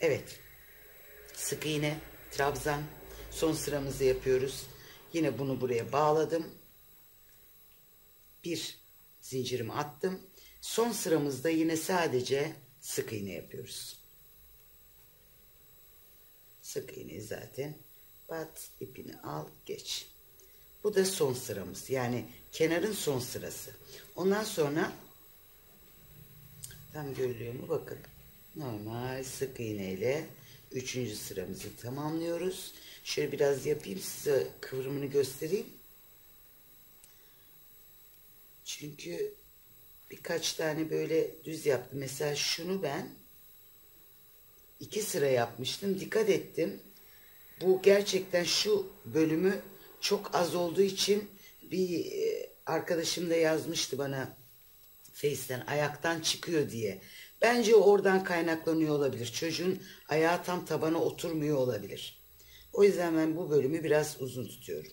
Evet. Sık iğne, trabzan. Son sıramızı yapıyoruz. Yine bunu buraya bağladım. Bir zincirimi attım. Son sıramızda yine sadece sık iğne yapıyoruz. Sık iğne zaten. Bat ipini al geç. Bu da son sıramız. Yani kenarın son sırası. Ondan sonra tam görülüyor mu bakın. Normal sık iğne ile üçüncü sıramızı tamamlıyoruz. Şöyle biraz yapayım size kıvrımını göstereyim. Çünkü birkaç tane böyle düz yaptım. Mesela şunu ben iki sıra yapmıştım. Dikkat ettim. Bu gerçekten şu bölümü çok az olduğu için bir e, arkadaşım da yazmıştı bana Face'ten ayaktan çıkıyor diye. Bence oradan kaynaklanıyor olabilir. Çocuğun ayağı tam tabana oturmuyor olabilir. O yüzden ben bu bölümü biraz uzun tutuyorum.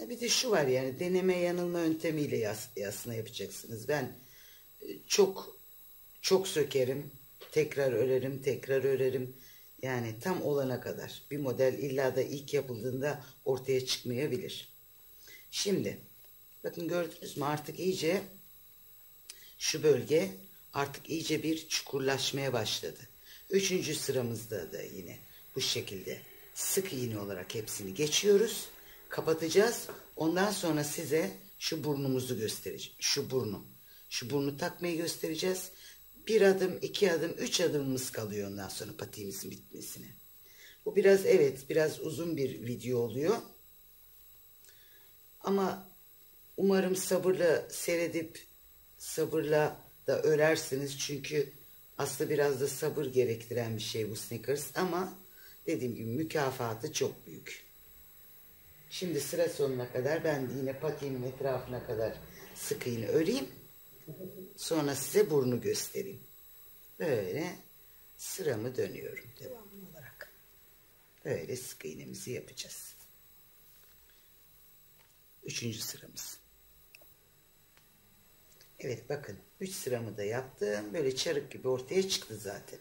Bir de şu var yani deneme yanılma yöntemiyle yasına yapacaksınız. Ben e, çok çok sökerim, tekrar örerim, tekrar örerim. Yani tam olana kadar. Bir model illa da ilk yapıldığında ortaya çıkmayabilir. Şimdi bakın gördünüz mü artık iyice şu bölge artık iyice bir çukurlaşmaya başladı. Üçüncü sıramızda da yine bu şekilde sık iğne olarak hepsini geçiyoruz. Kapatacağız. Ondan sonra size şu burnumuzu göstereceğim. Şu burnu. Şu burnu takmayı göstereceğiz. Bir adım, iki adım, üç adımımız kalıyor ondan sonra patiğimizin bitmesine. Bu biraz evet biraz uzun bir video oluyor. Ama umarım sabırla seyredip sabırla da örersiniz. Çünkü aslında biraz da sabır gerektiren bir şey bu sneakers ama dediğim gibi mükafatı çok büyük. Şimdi sıra sonuna kadar ben de yine patiğimin etrafına kadar sık iğne öreyim. Sonra size burnu göstereyim. Böyle sıramı dönüyorum devamlı olarak. Böyle sık iğnemizi yapacağız. Üçüncü sıramız. Evet bakın 3 sıramı da yaptım. Böyle çarık gibi ortaya çıktı zaten.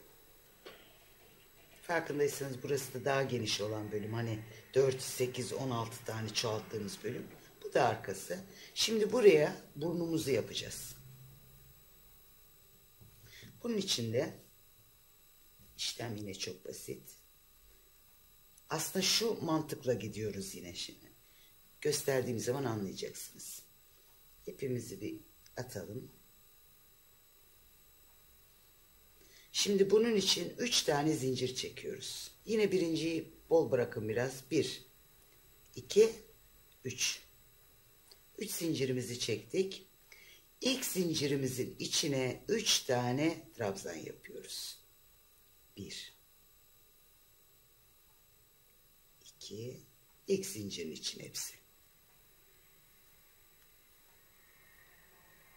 Farkındaysanız burası da daha geniş olan bölüm. Hani 4, 8, 16 tane çoğalttığımız bölüm. Bu da arkası. Şimdi buraya burnumuzu yapacağız. Bunun için de işlem yine çok basit. Aslında şu mantıkla gidiyoruz yine şimdi. Gösterdiğim zaman anlayacaksınız. İpimizi bir atalım. Şimdi bunun için 3 tane zincir çekiyoruz. Yine birinciyi bol bırakın biraz. 1, 2, 3. 3 zincirimizi çektik. İlk zincirimizin içine 3 tane trabzan yapıyoruz. 1, 2, ilk zincirin için hepsi.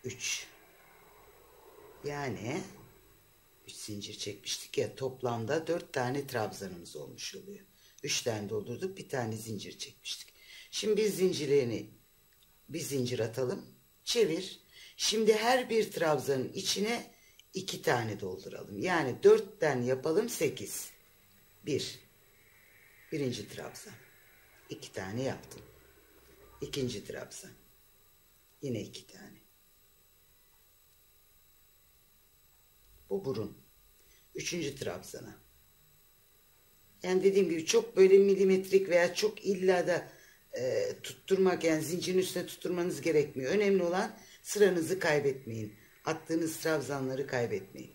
3 yani 3 zincir çekmiştik ya toplamda 4 tane trabzanımız olmuş oluyor. 3 tane doldurduk bir tane zincir çekmiştik. Şimdi biz zincirlerini bir zincir atalım çevir. Şimdi her bir trabzanın içine 2 tane dolduralım. Yani 4'ten yapalım 8. 1 birinci trabzan. 2 tane yaptım. İkinci trabzan. Yine 2 tane. Bu burun. Üçüncü trabzana. Yani dediğim gibi çok böyle milimetrik veya çok illa da e, tutturmak yani zincirin üstüne tutturmanız gerekmiyor. Önemli olan sıranızı kaybetmeyin. Attığınız trabzanları kaybetmeyin.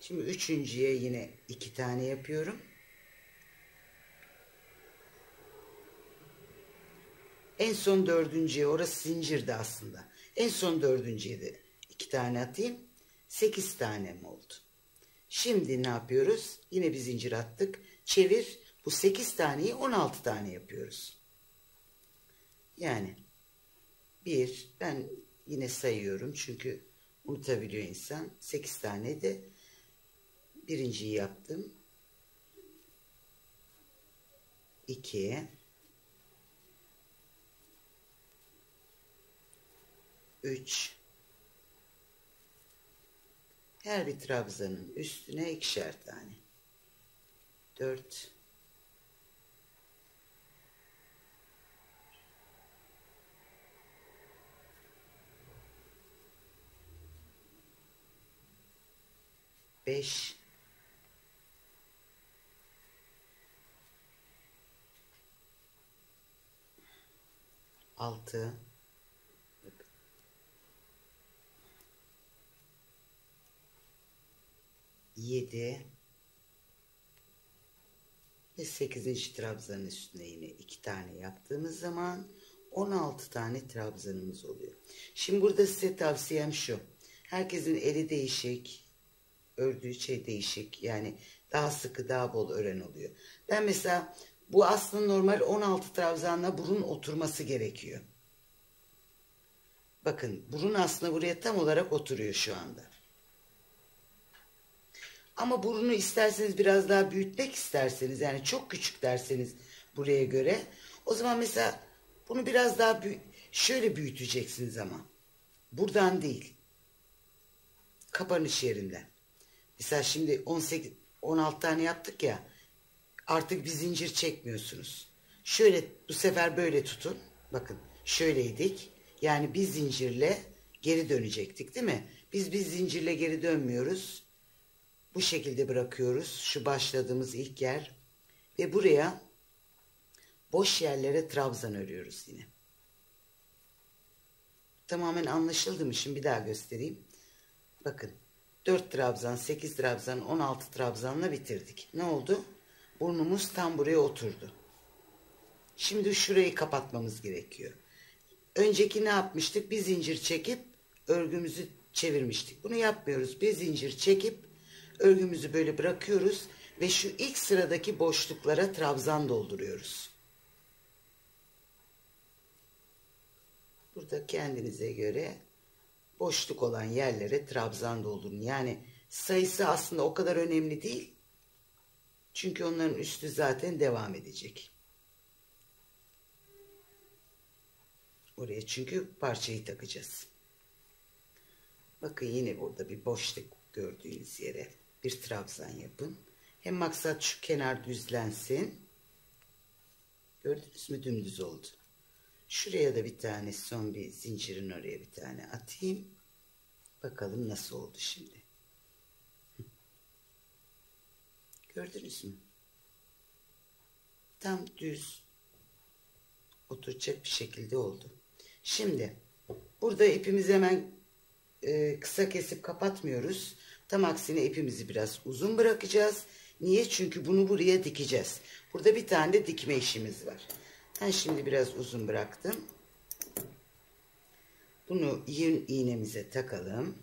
Şimdi üçüncüye yine iki tane yapıyorum. En son dördüncüye orası zincirdi aslında. En son dördüncüye de iki tane atayım. 8 tane mi oldu? Şimdi ne yapıyoruz? Yine bir zincir attık. Çevir. Bu 8 taneyi 16 tane yapıyoruz. Yani 1 ben yine sayıyorum çünkü unutabiliyor insan. 8 tane de birinciyi yaptım. 2 3 Her bir trabzanın üstüne ikişer tane. Dört. Beş. Altı. Yedi. Ve sekizinci trabzanın üstüne yine iki tane yaptığımız zaman 16 tane trabzanımız oluyor. Şimdi burada size tavsiyem şu. Herkesin eli değişik, ördüğü şey değişik. Yani daha sıkı, daha bol ören oluyor. Ben mesela bu aslında normal 16 trabzanla burun oturması gerekiyor. Bakın burun aslında buraya tam olarak oturuyor şu anda. Ama burunu isterseniz biraz daha büyütmek isterseniz yani çok küçük derseniz buraya göre o zaman mesela bunu biraz daha büyü şöyle büyüteceksiniz ama buradan değil kapanış yerinden. Mesela şimdi 18 16 tane yaptık ya artık bir zincir çekmiyorsunuz. Şöyle bu sefer böyle tutun. Bakın şöyleydik. Yani bir zincirle geri dönecektik değil mi? Biz bir zincirle geri dönmüyoruz. Bu şekilde bırakıyoruz. Şu başladığımız ilk yer. Ve buraya boş yerlere trabzan örüyoruz yine. Tamamen anlaşıldı mı? Şimdi bir daha göstereyim. Bakın 4 trabzan, 8 trabzan, 16 trabzanla bitirdik. Ne oldu? Burnumuz tam buraya oturdu. Şimdi şurayı kapatmamız gerekiyor. Önceki ne yapmıştık? Bir zincir çekip örgümüzü çevirmiştik. Bunu yapmıyoruz. Bir zincir çekip örgümüzü böyle bırakıyoruz ve şu ilk sıradaki boşluklara trabzan dolduruyoruz. Burada kendinize göre boşluk olan yerlere trabzan doldurun. Yani sayısı aslında o kadar önemli değil. Çünkü onların üstü zaten devam edecek. Oraya çünkü parçayı takacağız. Bakın yine burada bir boşluk gördüğünüz yere bir trabzan yapın. Hem maksat şu kenar düzlensin. Gördünüz mü dümdüz oldu. Şuraya da bir tane son bir zincirin oraya bir tane atayım. Bakalım nasıl oldu şimdi. Gördünüz mü? Tam düz oturacak bir şekilde oldu. Şimdi burada ipimizi hemen e, kısa kesip kapatmıyoruz. Tam aksine ipimizi biraz uzun bırakacağız. Niye? Çünkü bunu buraya dikeceğiz. Burada bir tane de dikme işimiz var. Ben şimdi biraz uzun bıraktım. Bunu yün iğnemize takalım.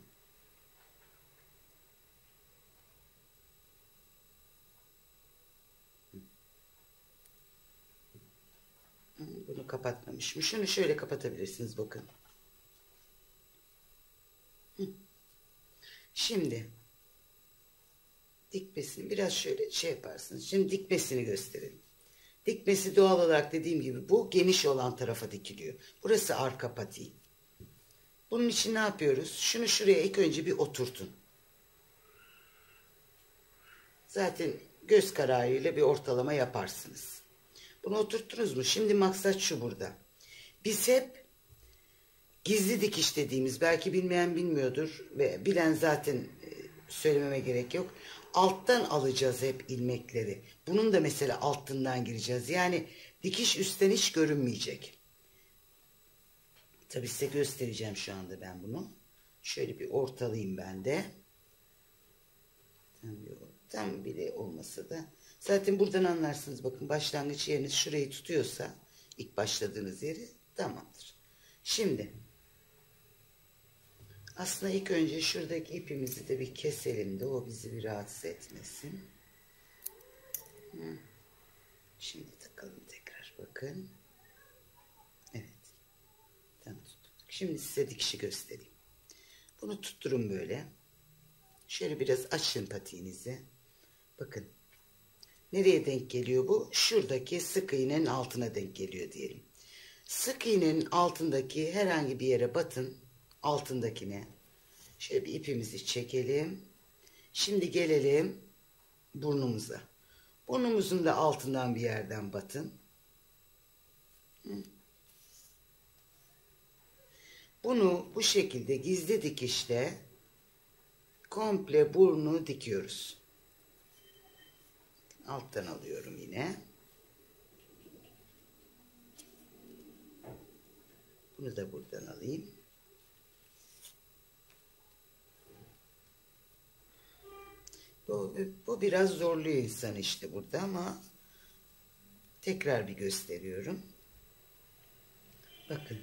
Bunu kapatmamışım. Şunu şöyle kapatabilirsiniz bakın. Şimdi dikmesini biraz şöyle şey yaparsınız. Şimdi dikmesini gösterelim. Dikmesi doğal olarak dediğim gibi bu geniş olan tarafa dikiliyor. Burası arka pati. Bunun için ne yapıyoruz? Şunu şuraya ilk önce bir oturtun. Zaten göz kararıyla bir ortalama yaparsınız. Bunu oturttunuz mu? Şimdi maksat şu burada. Biz hep gizli dikiş dediğimiz belki bilmeyen bilmiyordur ve bilen zaten söylememe gerek yok. Alttan alacağız hep ilmekleri. Bunun da mesela altından gireceğiz. Yani dikiş üstten hiç görünmeyecek. Tabi size göstereceğim şu anda ben bunu. Şöyle bir ortalayayım ben de. Tam, tam bile olmasa da. Zaten buradan anlarsınız bakın başlangıç yeriniz şurayı tutuyorsa ilk başladığınız yeri tamamdır. Şimdi aslında ilk önce şuradaki ipimizi de bir keselim de o bizi bir rahatsız etmesin. Şimdi takalım tekrar bakın. Evet. Tamam tuttuk. Şimdi size dikişi göstereyim. Bunu tutturun böyle. Şöyle biraz açın patiğinizi. Bakın. Nereye denk geliyor bu? Şuradaki sık iğnenin altına denk geliyor diyelim. Sık iğnenin altındaki herhangi bir yere batın altındakine şöyle bir ipimizi çekelim. Şimdi gelelim burnumuza. Burnumuzun da altından bir yerden batın. Bunu bu şekilde gizli dikişle komple burnu dikiyoruz. Alttan alıyorum yine. Bunu da buradan alayım. Bu, bu biraz zorluyor insan işte burada ama tekrar bir gösteriyorum. Bakın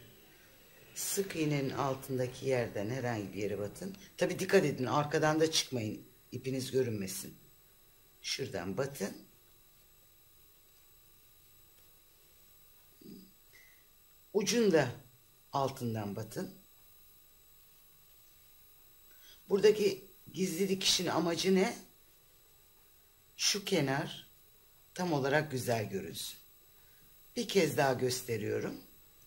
sık iğnenin altındaki yerden herhangi bir yere batın. Tabi dikkat edin arkadan da çıkmayın ipiniz görünmesin. Şuradan batın. Ucunda altından batın. Buradaki gizli dikişin amacı ne? Şu kenar tam olarak güzel görünsün. Bir kez daha gösteriyorum.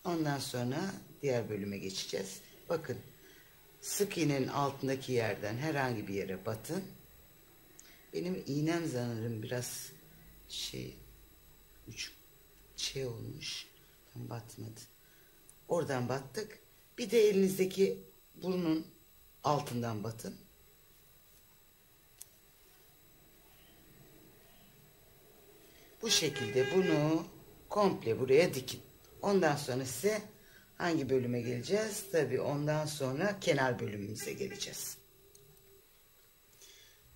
Ondan sonra diğer bölüme geçeceğiz. Bakın sık iğnenin altındaki yerden herhangi bir yere batın. Benim iğnem sanırım biraz şey uç şey olmuş. Tam batmadı. Oradan battık. Bir de elinizdeki burnun altından batın. Bu şekilde bunu komple buraya dikin. Ondan sonra size hangi bölüme geleceğiz? Tabii ondan sonra kenar bölümümüze geleceğiz.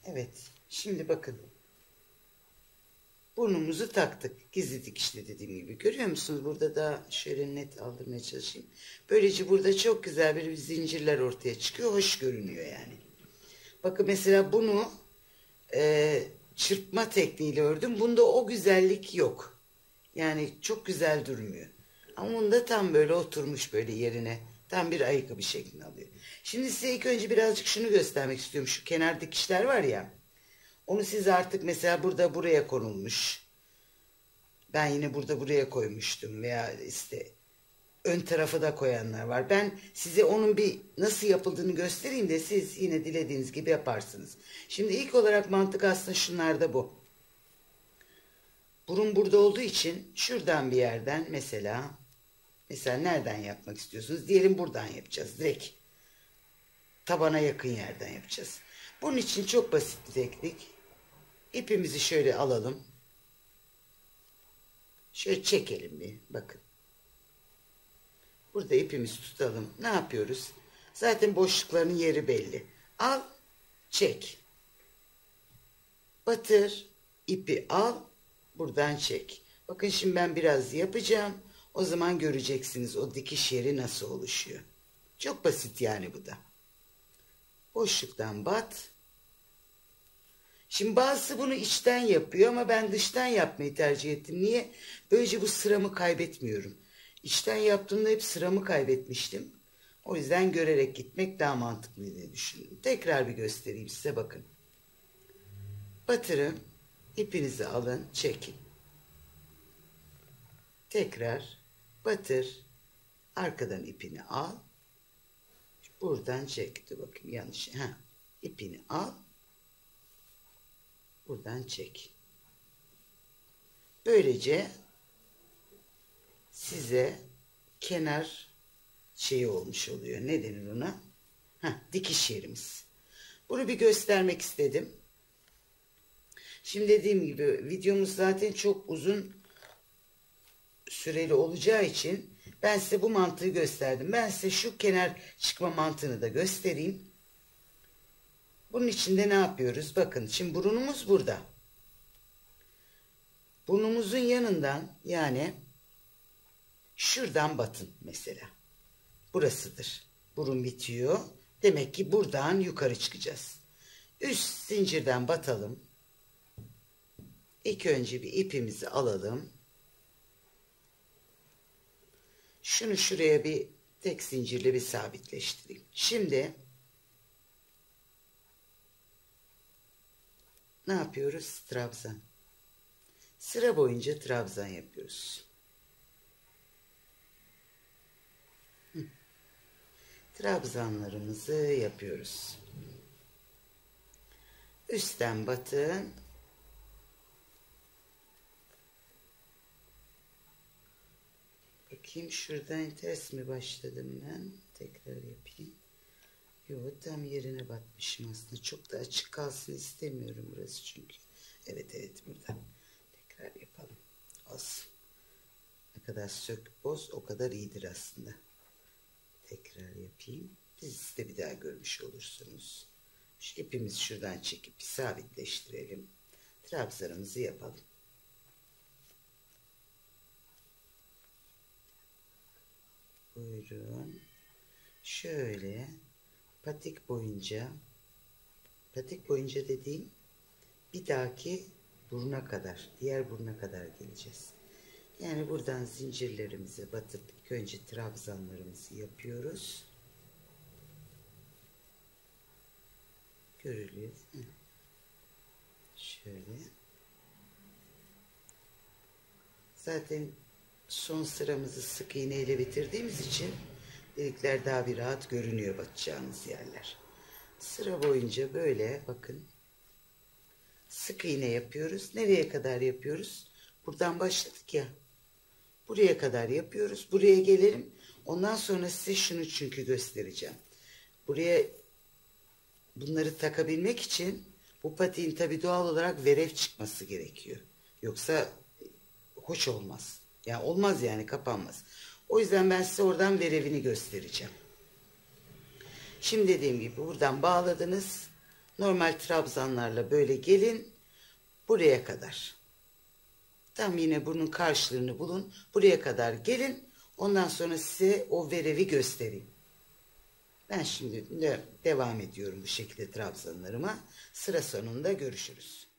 Evet. Şimdi bakın. Burnumuzu taktık. Gizli dikişle dediğim gibi. Görüyor musunuz? Burada da şöyle net aldırmaya çalışayım. Böylece burada çok güzel bir zincirler ortaya çıkıyor. Hoş görünüyor yani. Bakın mesela bunu çırpma tekniğiyle ördüm. Bunda o güzellik yok. Yani çok güzel durmuyor. Ama bunda tam böyle oturmuş böyle yerine. Tam bir ayakkabı şeklini alıyor. Şimdi size ilk önce birazcık şunu göstermek istiyorum. Şu kenar dikişler var ya. Onu siz artık mesela burada buraya konulmuş. Ben yine burada buraya koymuştum veya işte ön tarafı da koyanlar var. Ben size onun bir nasıl yapıldığını göstereyim de siz yine dilediğiniz gibi yaparsınız. Şimdi ilk olarak mantık aslında şunlarda bu. Burun burada olduğu için şuradan bir yerden mesela mesela nereden yapmak istiyorsunuz? Diyelim buradan yapacağız direkt. Tabana yakın yerden yapacağız. Bunun için çok basit bir teknik. İpimizi şöyle alalım. Şöyle çekelim bir bakın. Burada ipimizi tutalım. Ne yapıyoruz? Zaten boşlukların yeri belli. Al, çek. Batır, ipi al, buradan çek. Bakın şimdi ben biraz yapacağım. O zaman göreceksiniz o dikiş yeri nasıl oluşuyor. Çok basit yani bu da. Boşluktan bat. Şimdi bazısı bunu içten yapıyor ama ben dıştan yapmayı tercih ettim. Niye? Böylece bu sıramı kaybetmiyorum. İçten yaptığımda hep sıramı kaybetmiştim. O yüzden görerek gitmek daha mantıklı diye düşündüm. Tekrar bir göstereyim size bakın. Batırın, ipinizi alın, çekin. Tekrar batır, arkadan ipini al. Buradan çekti bakayım yanlış. Ha, ipini al. Buradan çek. Böylece size kenar şeyi olmuş oluyor. Ne denir ona? Heh, dikiş yerimiz. Bunu bir göstermek istedim. Şimdi dediğim gibi videomuz zaten çok uzun süreli olacağı için ben size bu mantığı gösterdim. Ben size şu kenar çıkma mantığını da göstereyim. Bunun içinde ne yapıyoruz? Bakın şimdi burnumuz burada. Burnumuzun yanından yani şuradan batın mesela. Burasıdır. Burun bitiyor. Demek ki buradan yukarı çıkacağız. Üst zincirden batalım. İlk önce bir ipimizi alalım. Şunu şuraya bir tek zincirle bir sabitleştireyim. Şimdi ne yapıyoruz? Trabzan. Sıra boyunca trabzan yapıyoruz. Trabzanlarımızı yapıyoruz. Üstten batın. Bakayım şuradan ters mi başladım ben? Tekrar yapayım. Yok tam yerine batmışım aslında. Çok da açık kalsın istemiyorum burası çünkü. Evet evet burada. Tekrar yapalım. Olsun. Ne kadar sök boz o kadar iyidir aslında. Tekrar yapayım. Siz de bir daha görmüş olursunuz. Şu ipimizi şuradan çekip sabitleştirelim. Trabzanımızı yapalım. Buyurun. Şöyle patik boyunca patik boyunca dediğim bir dahaki buruna kadar diğer buruna kadar geleceğiz. Yani buradan zincirlerimize batıp önce trabzanlarımızı yapıyoruz. Görülüyor. Şöyle. Zaten son sıramızı sık iğneyle bitirdiğimiz için delikler daha bir rahat görünüyor batacağınız yerler. Sıra boyunca böyle bakın. Sık iğne yapıyoruz. Nereye kadar yapıyoruz? Buradan başladık ya. Buraya kadar yapıyoruz. Buraya gelelim. Ondan sonra size şunu çünkü göstereceğim. Buraya bunları takabilmek için bu patiğin tabi doğal olarak verev çıkması gerekiyor. Yoksa hoş olmaz. Yani olmaz yani kapanmaz. O yüzden ben size oradan verevini göstereceğim. Şimdi dediğim gibi buradan bağladınız. Normal trabzanlarla böyle gelin. Buraya kadar. Tam yine bunun karşılığını bulun. Buraya kadar gelin. Ondan sonra size o verevi göstereyim. Ben şimdi de devam ediyorum bu şekilde trabzanlarıma. Sıra sonunda görüşürüz.